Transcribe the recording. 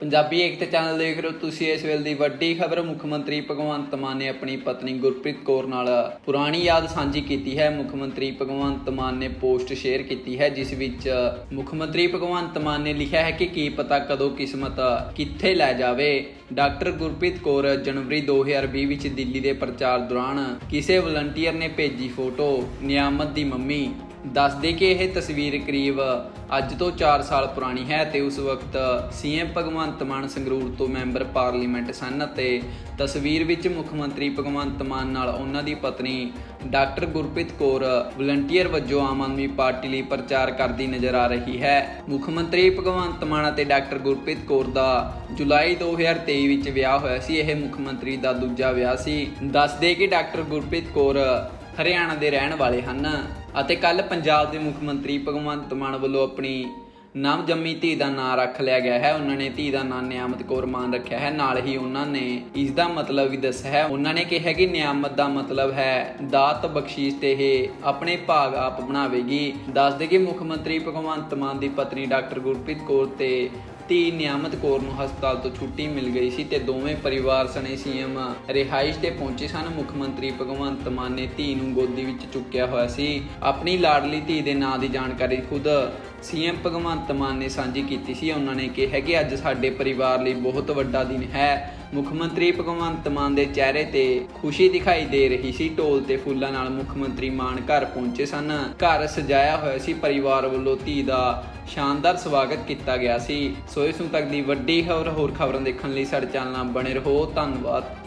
ਪੰਜਾਬੀ ਏਕਤਾ channel ਦੇਖ ਰਹੇ ਹੋ ਤੁਸੀਂ ਇਸ ਵੇਲੇ ਦੀ ਵੱਡੀ ਖਬਰ। ਮੁੱਖ ਮੰਤਰੀ ਭਗਵੰਤ ਮਾਨ ਨੇ ਆਪਣੀ ਪਤਨੀ ਗੁਰਪ੍ਰੀਤ ਕੌਰ ਨਾਲ ਪੁਰਾਣੀ ਯਾਦ ਸਾਂਝੀ ਕੀਤੀ ਹੈ। ਮੁੱਖ ਮੰਤਰੀ ਭਗਵੰਤ ਮਾਨ ਨੇ ਪੋਸਟ ਸ਼ੇਅਰ ਕੀਤੀ ਹੈ, ਜਿਸ ਵਿੱਚ ਮੁੱਖ ਮੰਤਰੀ ਭਗਵੰਤ ਮਾਨ ਨੇ ਲਿਖਿਆ ਹੈ ਕਿ ਕੀ ਪਤਾ ਕਦੋਂ ਕਿਸਮਤ ਕਿੱਥੇ ਲੈ ਜਾਵੇ। ਡਾਕਟਰ ਗੁਰਪ੍ਰੀਤ ਕੌਰ ਜਨਵਰੀ 2020 ਵਿੱਚ ਦਿੱਲੀ ਦੇ ਪ੍ਰਚਾਰ ਦੌਰਾਨ ਕਿਸੇ ਵਲੰਟੀਅਰ ਨੇ ਭੇਜੀ ਫੋਟੋ। ਨਿਆਮਤ ਦੀ ਮੰਮੀ ਦੱਸਦੇ ਕਿ ਇਹ ਤਸਵੀਰ ਕਰੀਬ ਅੱਜ ਤੋਂ 4 ਸਾਲ ਪੁਰਾਣੀ ਹੈ ਤੇ ਉਸ ਵਕਤ ਸੀਐਮ ਭਗਵੰਤ ਮਾਨ ਸੰਗਰੂਰ ਤੋਂ ਮੈਂਬਰ ਪਾਰਲੀਮੈਂਟ ਸਨ ਅਤੇ ਤਸਵੀਰ ਵਿੱਚ ਮੁੱਖ ਮੰਤਰੀ ਭਗਵੰਤ ਮਾਨ ਨਾਲ ਉਹਨਾਂ ਦੀ ਪਤਨੀ ਡਾਕਟਰ ਗੁਰਪ੍ਰੀਤ ਕੌਰ ਵਲੰਟੀਅਰ ਵਜੋਂ ਆਮ ਆਦਮੀ ਪਾਰਟੀ ਲਈ ਪ੍ਰਚਾਰ ਕਰਦੀ ਨਜ਼ਰ ਆ ਰਹੀ ਹੈ। ਮੁੱਖ ਮੰਤਰੀ ਭਗਵੰਤ ਮਾਨ ਅਤੇ ਡਾਕਟਰ ਗੁਰਪ੍ਰੀਤ ਕੌਰ ਦਾ ਜੁਲਾਈ 2023 ਵਿੱਚ ਵਿਆਹ ਹੋਇਆ ਸੀ। ਇਹ ਮੁੱਖ ਮੰਤਰੀ ਦਾ ਦੂਜਾ ਵਿਆਹ ਸੀ। ਦੱਸਦੇ ਕਿ ਡਾਕਟਰ ਗੁਰਪ੍ਰੀਤ ਕੌਰ ਹਰਿਆਣਾ ਦੇ ਰਹਿਣ ਵਾਲੇ ਹਨ ਅਤੇ ਕੱਲ ਪੰਜਾਬ ਦੇ ਮੁੱਖ ਮੰਤਰੀ ਭਗਵੰਤ ਮਾਨ ਵੱਲੋਂ ਆਪਣੀ ਨਵ ਜੰਮੀ ਧੀ ਦਾ ਨਾਂ ਰੱਖ ਲਿਆ ਗਿਆ ਹੈ। ਉਹਨਾਂ ਨੇ ਧੀ ਦਾ ਨਾਂ ਨਿਆਮਤ ਕੌਰ ਮਾਨ ਰੱਖਿਆ ਹੈ। ਨਾਲ ਹੀ ਉਹਨਾਂ ਨੇ ਇਸ ਦਾ ਮਤਲਬ ਵੀ ਦੱਸਿਆ ਹੈ। ਉਹਨਾਂ ਨੇ ਕਿਹਾ ਕਿ ਨਿਆਮਤ ਦਾ ਮਤਲਬ ਹੈ, ਦਾਤ ਬਖਸ਼ੀਸ਼ ਤੇ ਇਹ ਆਪਣੇ ਭਾਗ ਆਪ ਬਣਾਵੇਗੀ। ਦੱਸਦੇ ਕਿ ਮੁੱਖ ਮੰਤਰੀ ਭਗਵੰਤ ਮਾਨ ਦੀ ਪਤਨੀ ਡਾਕਟਰ ਗੁਰਪ੍ਰੀਤ ਕੌਰ ਤੇ ਧੀ ਨਿਆਮਤ ਕੌਰ ਨੂੰ ਹਸਪਤਾਲ ਤੋਂ ਛੁੱਟੀ ਮਿਲ ਗਈ ਸੀ ਤੇ ਦੋਵੇਂ ਪਰਿਵਾਰ ਸਣੇ ਸੀਐਮ ਰਿਹਾਇਸ਼ ਤੇ ਪਹੁੰਚੇ ਸਨ। ਮੁੱਖ ਮੰਤਰੀ ਭਗਵੰਤ ਮਾਨ ਨੇ ਧੀ ਨੂੰ ਗੋਦੀ ਵਿੱਚ ਚੁੱਕਿਆ ਹੋਇਆ ਸੀ। ਆਪਣੀ ਲਾਡਲੀ ਧੀ ਦੇ ਨਾਂ ਦੀ ਜਾਣਕਾਰੀ ਖੁਦ ਸੀਐਮ ਭਗਵੰਤ ਮਾਨ ਨੇ ਸਾਂਝੀ ਕੀਤੀ ਸੀ। ਉਹਨਾਂ ਨੇ ਕਿਹਾ ਕਿ ਅੱਜ ਸਾਡੇ ਪਰਿਵਾਰ ਲਈ ਬਹੁਤ ਵੱਡਾ ਦਿਨ ਹੈ। ਮੁੱਖ ਮੰਤਰੀ ਭਗਵੰਤ ਮਾਨ ਦੇ ਚਿਹਰੇ ਤੇ ਖੁਸ਼ੀ ਦਿਖਾਈ ਦੇ ਰਹੀ ਸੀ। ਢੋਲ ਤੇ ਫੁੱਲਾਂ ਨਾਲ ਮੁੱਖ ਮੰਤਰੀ ਮਾਨ ਘਰ ਪਹੁੰਚੇ ਸਨ। ਘਰ ਸਜਾਇਆ ਹੋਇਆ ਸੀ। ਪਰਿਵਾਰ ਵੱਲੋਂ ਧੀ ਦਾ ਸ਼ਾਨਦਾਰ ਸਵਾਗਤ ਕੀਤਾ ਗਿਆ ਸੀ। ਸੋ ਇਸ ਨੂੰ ਤੱਕ ਦੀ ਵੱਡੀ ਖਬਰ ਹੋਰ ਖਬਰਾਂ ਦੇਖਣ ਲਈ ਸਾਡੇ ਚੈਨਲ ਨਾਲ ਬਣੇ ਰਹੋ। ਧੰਨਵਾਦ।